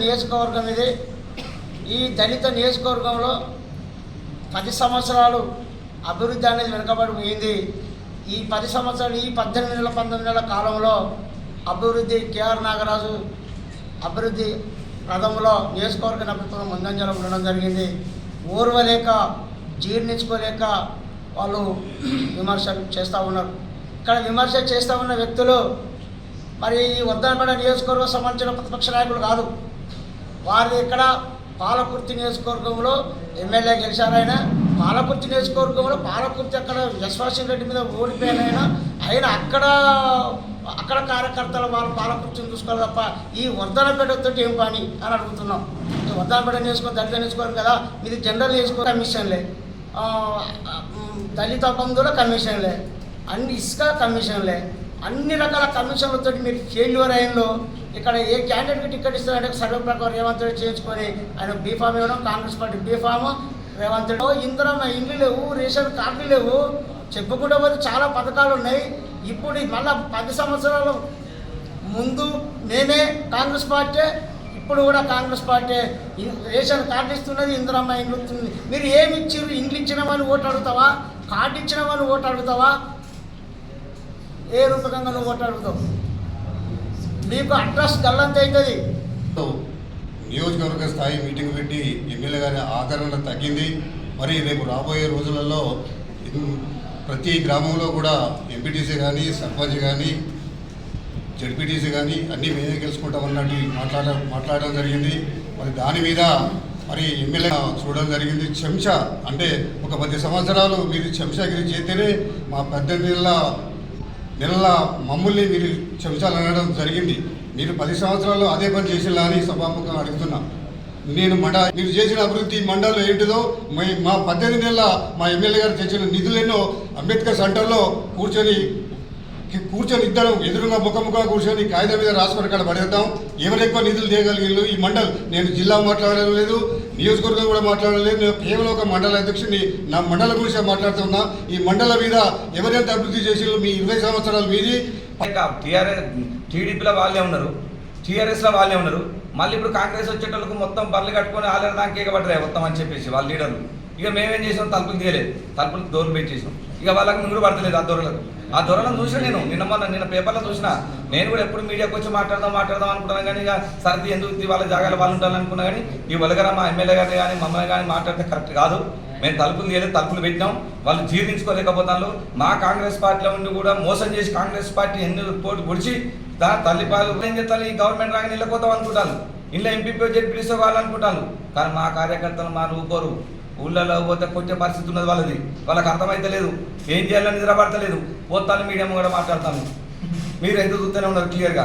నియోజకవర్గం ఇది. ఈ దళిత నియోజకవర్గంలో పది సంవత్సరాలు అభివృద్ధి అనేది వెనుకబడి పోయింది ఈ పది సంవత్సరాలు ఈ పద్దెనిమిది నెలల పంతొమ్మిది నెలల కాలంలో అభివృద్ధి కేఆర్ నాగరాజు అభివృద్ధి రథంలో నియోజకవర్గ ప్రభుత్వం ముందంజలో ఉండడం జరిగింది. ఓర్వలేక జీర్ణించుకోలేక వాళ్ళు విమర్శలు చేస్తూ ఉన్నారు. ఇక్కడ విమర్శ చేస్తూ ఉన్న వ్యక్తులు మరి ఈ వద్దనపేట నియోజకవర్గం సంబంధించిన ప్రతిపక్ష నాయకులు కాదు. వారు ఇక్కడ పాలకుర్తి నియోజకవర్గంలో ఎమ్మెల్యే గెలిచారాయన పాలకుర్తి నియోజకవర్గంలో పాలకుర్తి అక్కడ యశ్వాసింగ్ రెడ్డి మీద ఓడిపోయినాయన. ఆయన అక్కడ అక్కడ కార్యకర్తలు వాళ్ళు పాలకుర్తిని చూసుకోవాలి తప్ప ఈ వర్ధనపేటతో ఏం పని అని అడుగుతున్నాం. వర్ధనపేట నియోజకవర్గం దళిత నియోజకవర్గం కదా ఇది జనరల్ నియోజకవర్గ కమిషన్లే. దళిత బంధువుల కమిషన్లే. అన్ని ఇసుక కమిషన్లే. అన్ని రకాల కమిషన్లతో మీరు ఫెయిల్యూర్ అయిందో ఇక్కడ ఏ క్యాండిడేట్కి టికెట్ ఇస్తారంటే సర్వే ప్రకారం రేవంత్ రెడ్డి చేయించుకొని ఆయన బీఫామ్ ఇవ్వడం Congress party B form Revanth Reddy. ఇందులో ఇండ్లు లేవు రేషన్ కార్డులు లేవు. చెప్పుకుంటే పోతే చాలా పథకాలు ఉన్నాయి. ఇప్పుడు మళ్ళీ మళ్ళా పది సంవత్సరాలు ముందు నేనే కాంగ్రెస్ పార్టీ ఇప్పుడు కూడా కాంగ్రెస్ పార్టీ. రేషన్ కార్డు ఇస్తున్నది ఇందిరమ్మ ఇండ్లు మీరు ఏమి ఇచ్చారు ఇండ్లు ఇచ్చినామని ఓటు అడుగుతావా? కార్డు ఇచ్చినామని ఓటు అడుగుతావా? ఏ రూపకంగా నువ్వు ఓటు అడుగుతావు? మీకు అడ్రస్ గల్లంత అవుతుంది. నియోజకవర్గ స్థాయి మీటింగ్ పెట్టి ఎమ్మెల్యే గారి ఆదరణ తగ్గింది. మరి రేపు రాబోయే రోజులలో ప్రతి గ్రామంలో కూడా ఎంపీటీసీ కానీ సర్పంచ్ కానీ జడ్పీటీసీ కానీ అన్నీ మేమే గెలుచుకుంటామన్నట్టు మాట్లాడ మాట్లాడడం జరిగింది. మరి దాని మీద మరి ఎమ్మెల్యే చూడడం జరిగింది. చెంచా అంటే ఒక పది సంవత్సరాలు మీరు చెంచా గిరి చేస్తేనే మా పద్దెనిమిది నెలల మమ్మల్ని మీరు చెంచాలు అనడం జరిగింది. మీరు పది సంవత్సరాలు అదే పని చేసేలా అని సభాముఖంగా అడుగుతున్నా. నేను మండ మీరు చేసిన అభివృద్ధి మండలం ఏంటిదో మా పద్దెనిమిది నెలల మా ఎమ్మెల్యే గారు తెచ్చిన నిధులెన్నో అంబేద్కర్ సెంటర్లో కూర్చొని కూర్చొని ఇద్దరం ఎదురుగా ముఖముఖ కూర్చొని కాగితం మీద రాసుకొని అక్కడ పడేద్దాం. ఎవరెక్కువ నిధులు చేయగలిగిన ఈ మండల్? నేను జిల్లా మాట్లాడలేదు. నియోజకవర్గం కూడా మాట్లాడలేదు. నేను కేవలం ఒక మండల అధ్యక్షుడిని నా మండల గురించి మాట్లాడుతున్నా ఈ మండల మీద ఎవరెంత అభివృద్ధి చేసిండ్రు మీ ఇరవై సంవత్సరాలు మీది టీఆర్ఎస్ టీడీపీలో వాళ్ళే ఉన్నారు. టీఆర్ఎస్లో వాళ్ళే ఉన్నారు మళ్ళీ ఇప్పుడు కాంగ్రెస్ వచ్చేటోళ్ళకు మొత్తం బర్లు కట్టుకొని ఆలర దానికి ఎగబడ్డారు మొత్తం అని చెప్పేసి వాళ్ళ లీడర్లు. ఇక మేమేం చేసాం? తలుపులు తీయలేదు. తలుపులు దూరం పెట్టేసాం ఇక వాళ్ళకి ముందు పడతలేదు ఆ దొరలకు. ఆ దొరలను చూసిన నేను నిన్న మొన్న నిన్న పేపర్లో చూసిన. నేను కూడా ఎప్పుడు మీడియాకి వచ్చి మాట్లాడదాం మాట్లాడదాం అనుకున్నాను కానీ ఇక సర్ది ఎందుకు వాళ్ళ జాగాలు వాళ్ళు ఉండాలనుకున్నా కానీ ఈ వలగర మా ఎమ్మెల్యే గారిని కానీ మమ్మల్ని కానీ మాట్లాడితే కరెక్ట్ కాదు. మేము తలుపులు తీయలేదు తలుపులు పెట్టినాం. వాళ్ళు జీర్ణించుకోలేకపోతాను మా కాంగ్రెస్ పార్టీలో ఉండి కూడా మోసం చేసి కాంగ్రెస్ పార్టీ ఎన్ని పోటీ పొడిచి దా తల్లిపాలు ఏం చేస్తాను ఈ గవర్నమెంట్ రాగానే వెళ్ళిపోతాం అనుకుంటాను ఇంట్లో ఎంపీపీ జడ్పీసీ వాళ్ళు అనుకుంటాను కానీ మా కార్యకర్తలు మా ఊరుకోరు. ఊళ్ళలో పోతే కొట్టే పరిస్థితి ఉన్నది వాళ్ళది. వాళ్ళకి అర్థమైతే లేదు. ఏం చేయాలని నిద్రపడతలేదు. పోతాను మీడియం కూడా మాట్లాడతాను. మీరు ఎందుకు చూస్తూనే ఉన్నారు క్లియర్గా?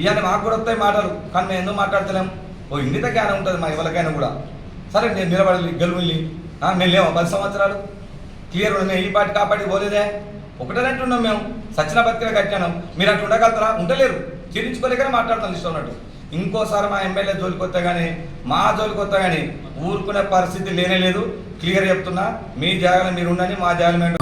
ఇవన్నీ మాకు కూడా వస్తాయి మాటలు. కానీ మేము ఎందుకు మాట్లాడతలేము ఓ ఇంగిత జ్ఞానం ఉంటుంది మా ఎవరికైనా కూడా. సరే నేను నిలబడాలి గెలువుల్ని నేను లేవు? పది సంవత్సరాలు? క్లియర్ ఉన్నాయి ఈ పార్టీ కాపాడి పోలేదే? ఒకటే అంటున్నాం మేము. సచిన బతికిన కట్టాను. మీరు అట్లా ఉండగలుగుతారా? ఉండలేరు. తీరించుకోలేకనే మాట్లాడతాను ఇష్టం ఉన్నట్టు. ఇంకోసారి మా ఎమ్మెల్యే జోలికి వస్తే కానీ మా జోలికి కానీ ఊరుకునే పరిస్థితి లేనే లేదు. క్లియర్ చెప్తున్నా మీ జాగాలో మీరు ఉండని మా జాగ్రత్త